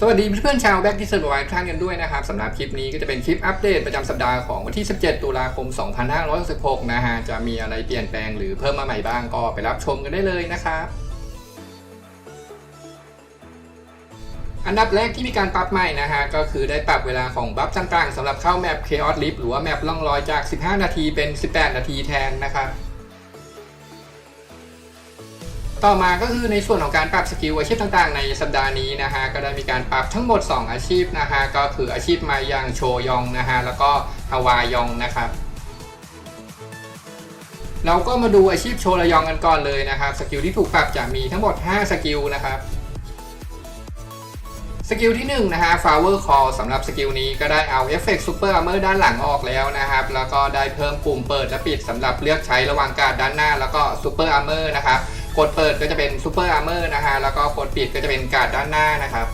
สวัสดีเพื่อนๆชาวแบ็กที่สนุกทุกท่านกันด้วยนะครับสำหรับคลิปนี้ก็จะเป็นคลิปอัปเดตประจำสัปดาห์ของวันที่ 17 ตุลาคม 2566 นะฮะ จะมีอะไรเปลี่ยนแปลงหรือเพิ่มมาใหม่บ้างก็ไปรับชมกันได้เลยนะครับอันดับแรกที่มีการปรับใหม่นะฮะก็คือได้ปรับเวลาของบัฟต่างๆสำหรับเข้าแมป Chaos Lift หรือว่าแมปล่องลอยจาก 15 นาทีเป็น 18 นาทีแทนนะครับ ต่อมาก็คือในส่วนของการปรับสกิลอาชีพต่างๆ ในสัปดาห์นี้นะฮะก็ได้มีการปรับทั้งหมด 2 อาชีพนะฮะก็คืออาชีพมายังโชยองนะฮะแล้วก็ฮาวายองนะครับเราก็มาดูอาชีพโชระยองกันก่อนเลยนะครับสกิลที่ถูกปรับจะมีทั้งหมด 5 สกิลนะครับสกิลที่1นะฮะ Flower Call สำหรับสกิลนี้ก็ได้เอาเอฟเฟกต์ซูเปอร์อาร์เมอร์ด้านหลังออกแล้วนะครับ แล้วก็ได้เพิ่มปุ่มเปิดและปิดสำหรับเลือกใช้ระหว่างการด้านหน้า แล้วก็ซูเปอร์อาร์เมอร์นะครับ กดเปิดก็จะเป็นซูเปอร์อาร์เมอร์นะฮะ แล้วก็กดปิดก็จะเป็นการ์ดด้านหน้านะครับ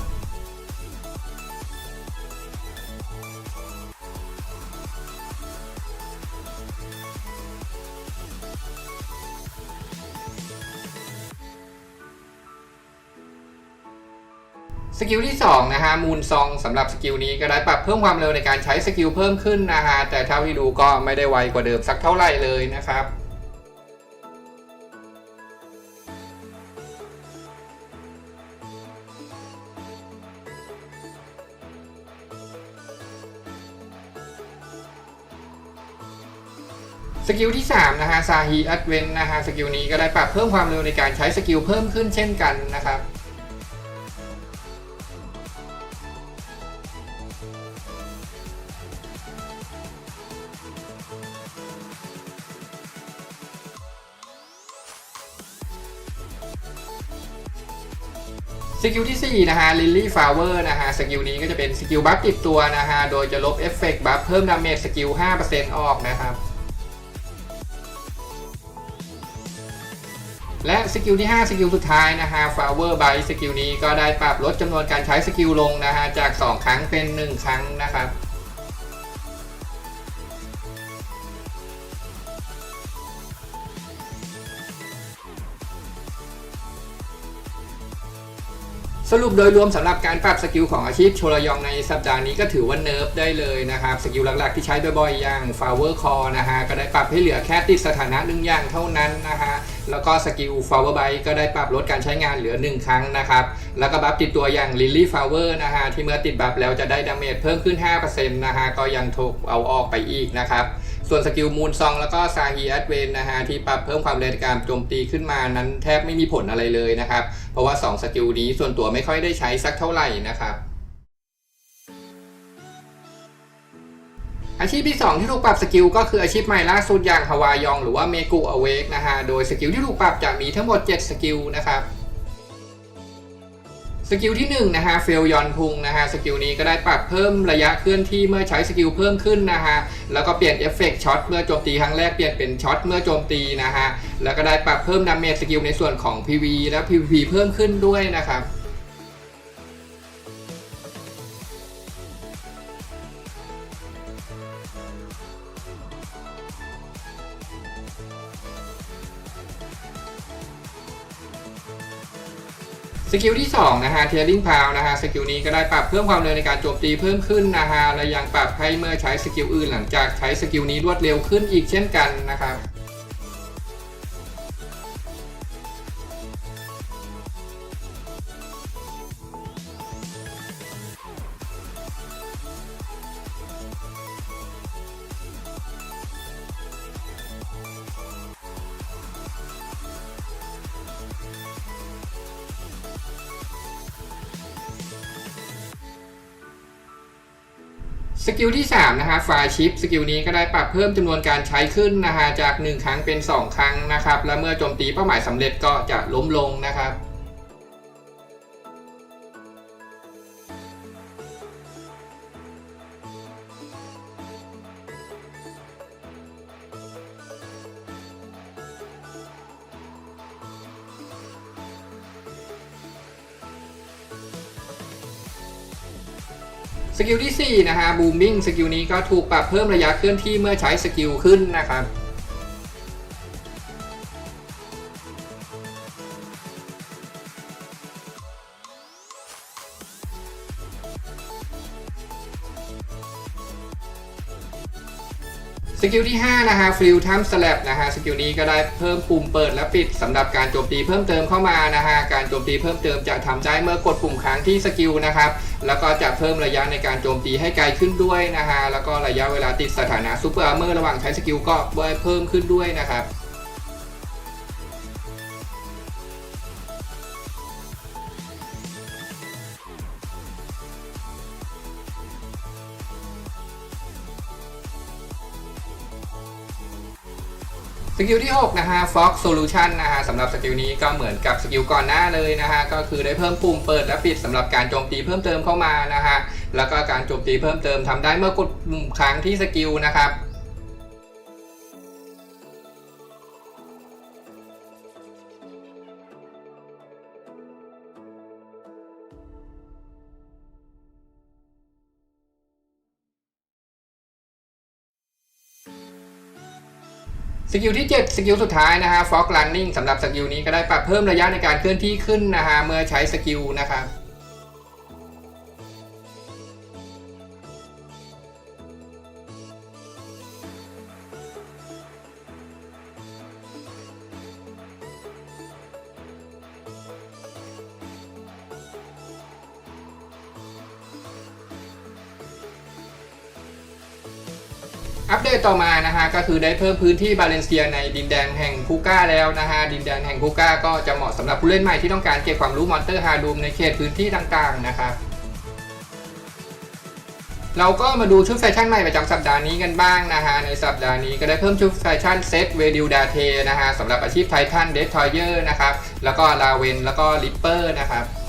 สกิลที่ 2 นะฮะ มูนซองสำหรับสกิลนี้ก็ได้ปรับเพิ่มความเร็วในการใช้สกิลเพิ่มขึ้นนะฮะ แต่เท่าที่ดูก็ไม่ได้ไวกว่าเดิมสักเท่าไหร่เลยนะครับ สกิลที่ 3 นะฮะซาฮีอัดเวนนะฮะสกิลนี้ก็ได้ปรับเพิ่มความเร็วในการใช้สกิลเพิ่มขึ้นเช่นกันนะครับสกิลที่ 4 นะฮะลิลลี่ฟลาเวอร์นะฮะสกิลนี้ก็จะเป็นสกิลบัฟติดตัวนะฮะโดยจะลบเอฟเฟกต์บัฟเพิ่มดาเมจสกิล 5%ออกนะครับ และสกิลที่ 5 สกิลสุดท้ายนะฮะ Flower by สกิลนี้ก็ได้ปรับลดจำนวนการใช้สกิลลงนะฮะ จาก 2 ครั้งเป็น 1 ครั้งนะครับ สรุปโดยรวมสำหรับการปรับสกิลของอาชีพโชรยองในสัปดาห์นี้ก็ถือว่าเนิร์ฟได้เลยนะครับ สกิลหลักๆที่ใช้บ่อยๆ อย่าง Flower Call นะฮะก็ได้ปรับให้เหลือแค่ติดสถานะหนึ่งอย่างเท่านั้นนะฮะแล้วก็สกิล Flower Bite ก็ได้ปรับลดการใช้งานเหลือ 1 ครั้งนะครับ แล้วก็บัฟติดตัวอย่าง Lily Flower นะฮะที่เมื่อติดบัฟแล้วจะได้ดาเมจเพิ่มขึ้น 5%นะฮะก็ยังถูกเอาออกไปอีกนะครับ ส่วนสกิลมูนซองแล้วก็ซาฮีแอดเวนนะฮะที่ปรับเพิ่มความเร็วการโจมตีขึ้นมานั้นแทบไม่มีผลอะไรเลยนะครับ เพราะว่า 2 สกิลนี้ส่วนตัวไม่ค่อยได้ใช้สักเท่าไหร่นะครับอาชีพที่ 2 ที่ถูกปรับสกิลก็คืออาชีพใหม่ล่าสุดอย่างฮาวายอง หรือว่าเมกุอเวกนะฮะโดยสกิลที่ถูกปรับจะมีทั้งหมด 7 สกิลนะครับ สกิลที่1นะฮะเฟลยอนพุงนะฮะสกิลนี้ก็ได้ปรับเพิ่มระยะเคลื่อนที่เมื่อใช้สกิลเพิ่มขึ้นนะฮะแล้วก็เปลี่ยนเอฟเฟกช็อตเมื่อโจมตีครั้งแรกเปลี่ยนเป็นช็อตเมื่อโจมตีนะฮะแล้วก็ได้ปรับเพิ่มดาเมจสกิลในส่วนของ PV และ PVP เพิ่มขึ้นด้วยนะครับ สกิลที่2นะฮะเทียริงพาวนะฮะสกิลนี้ก็ได้ปรับเพิ่มความเร็วในการโจมตีเพิ่มขึ้นนะฮะและยังปรับให้เมื่อใช้สกิลอื่นหลังจากใช้สกิลนี้รวดเร็วขึ้นอีกเช่นกันนะครับ สกิลที่ 3 นะฮะไฟชิปสกิลนี้ก็ได้ปรับเพิ่มจำนวนการใช้ขึ้นนะฮะจาก 1 ครั้งเป็น 2 ครั้งนะครับ และเมื่อโจมตีเป้าหมายสำเร็จก็จะล้มลงนะครับ กิลที่4นะฮะบูมิงสกิลนี้ก็ถูกปรับเพิ่มระยะเคลื่อนที่เมื่อใช้สกิลขึ้นนะครับ สกิลที่ 5 นะฮะฟิลทัมสลับนะฮะสกิลนี้ก็ได้เพิ่มปุ่มเปิดและปิดสำหรับการโจมตีเพิ่มเติมเข้ามานะฮะการโจมตีเพิ่มเติมจะทำได้เมื่อกดปุ่มค้างที่สกิลนะครับแล้วก็จะเพิ่มระยะในการโจมตีให้ไกลขึ้นด้วยนะฮะแล้วก็ระยะเวลาติดสถานะซูเปอร์อาร์เมอร์ระหว่างใช้สกิลก็เพิ่มขึ้นด้วยนะครับ กิลที่ 6 นะฮะ Fox Solution นะฮะสำหรับสกิลนี้ก็เหมือนกับสกิลก่อนหน้าเลยนะฮะ ก็คือได้เพิ่มปุ่มเปิดและปิดสำหรับการโจมตีเพิ่มเติมเข้ามานะฮะ แล้วก็การโจมตีเพิ่มเติมทำได้เมื่อกดปุ่มค้างที่สกิลนะครับ สกิลที่ 7 สกิลสุดท้ายนะฮะฟอกลันนิ่งสำหรับสกิลนี้ก็ได้ปรับเพิ่มระยะในการเคลื่อนที่ขึ้นนะฮะเมื่อใช้สกิลนะครับ อัปเดตต่อมานะฮะก็คือได้เพิ่มพื้นที่บาเลนเซียในดินแดนแห่งคูก้าแล้วนะฮะดินแดนแห่งคูก้าก็จะเหมาะสำหรับผู้เล่นใหม่ที่ต้องการเก็บความรู้มอนเตอร์ฮาดูมในเขตพื้นที่ต่างๆนะครับเราก็มาดูชุดแฟชั่นใหม่ประจำสัปดาห์นี้กันบ้างนะฮะในสัปดาห์นี้ก็ได้เพิ่มชุดแฟชั่นเซตเวดิลดาเทนะฮะสำหรับอาชีพไททันเดสทอยเยอร์นะครับแล้วก็ลาเวนแล้วก็ลิปเปอร์นะครับ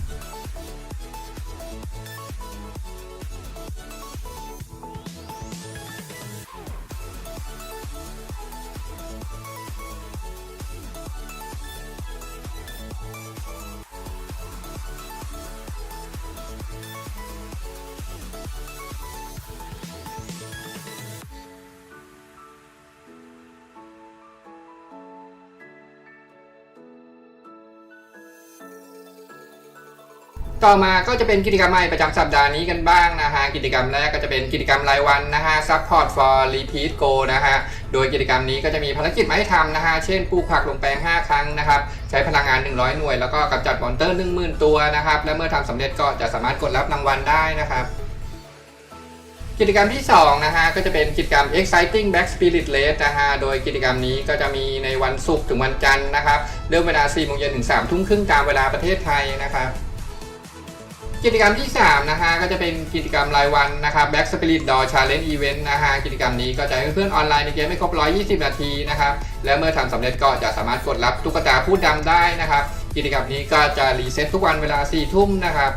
ต่อมาก็จะเป็นกิจกรรมใหม่ประจำสัปดาห์นี้กันบ้างนะฮะ กิจกรรมแรกก็จะเป็นกิจกรรมรายวันนะฮะ Support for Repeat Go นะฮะ โดยกิจกรรมนี้ก็จะมีภารกิจมาให้ทำนะฮะ เช่นปลูกผักลงแปลง 5 ครั้งนะครับ ใช้พลังงาน 100 หน่วย แล้วก็กำจัดมอนเตอร์ 10,000 ตัวนะครับ และเมื่อทำสำเร็จก็จะสามารถกดรับรางวัลได้นะครับกิจกรรมที่2นะฮะก็จะเป็นกิจกรรม Exciting Back Spirit Race นะฮะโดยกิจกรรมนี้ก็จะมีในวันศุกร์ถึงวันจันทร์นะครับเริ่มเวลา4โมงเย็นถึง3ทุ่มครึ่งตามเวลาประเทศไทยนะครับ กิจกรรมที่ 3 นะฮะก็จะเป็นกิจกรรมรายวันนะครับ Back Spirit Door Challenge Event นะฮะกิจกรรมนี้ก็จะให้เพื่อนออนไลน์ในเกมไม่ครบ 120 นาทีนะครับและเมื่อทำสำเร็จก็จะสามารถกดรับตุ๊กตาพูดดำได้นะครับ กิจกรรมนี้ก็จะรีเซ็ตทุกวันเวลา 4 ทุ่มนะครับ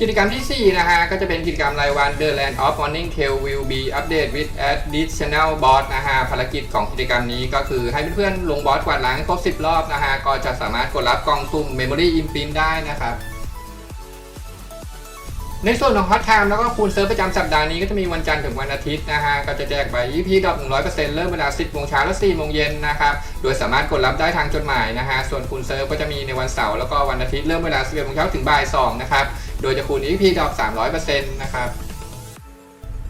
กิจกรรมที่ 4 นะฮะ ก็จะเป็นกิจกรรมรายวัน The Land of Morning Tale will be updated with additional boss นะฮะ ภารกิจของกิจกรรมนี้ก็คือให้เพื่อนๆลงบอสกวาดล้างครบ 10 รอบนะฮะ ก็จะสามารถกดรับกล่องสุ่ม Memory Imprint ได้นะครับ ในส่วนของฮอตไทม์แล้วก็คูณเซิร์ฟประจำสัปดาห์นี้ก็จะมีวันจันทร์ถึงวันอาทิตย์นะฮะ ก็จะแจกใบ EP ดอก100%เริ่มเวลา 10โมงเช้าและ 4 โมงเย็นนะครับ โดยสามารถกดรับได้ทางจดหมายนะฮะ ส่วนคูณเซิร์ฟก็จะมีในวันเสาร์แล้วก็วันอาทิตย์เริ่มเวลา 11โมงเช้าถึงบ่าย 2 นะครับ โดยจะคูณ EP ดอก300%นะครับ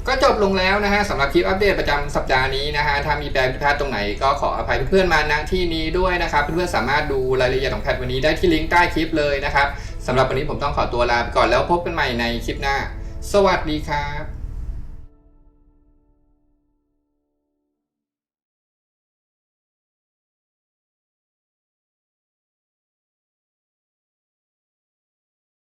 ก็จบลงแล้วนะฮะสำหรับคลิปอัปเดตประจำสัปดาห์นี้นะฮะถ้ามีแปลผิดพลาดตรงไหนก็ขออภัยเพื่อนๆมาณที่นี้ด้วยนะครับ เพื่อนๆสามารถดูรายละเอียดของแพทวันนี้ได้ที่ลิงก์ใต้คลิปเลยนะครับ สำหรับวันนี้ผมต้องขอตัวลาไปก่อนแล้วพบกันใหม่ในคลิปหน้า สวัสดีครับ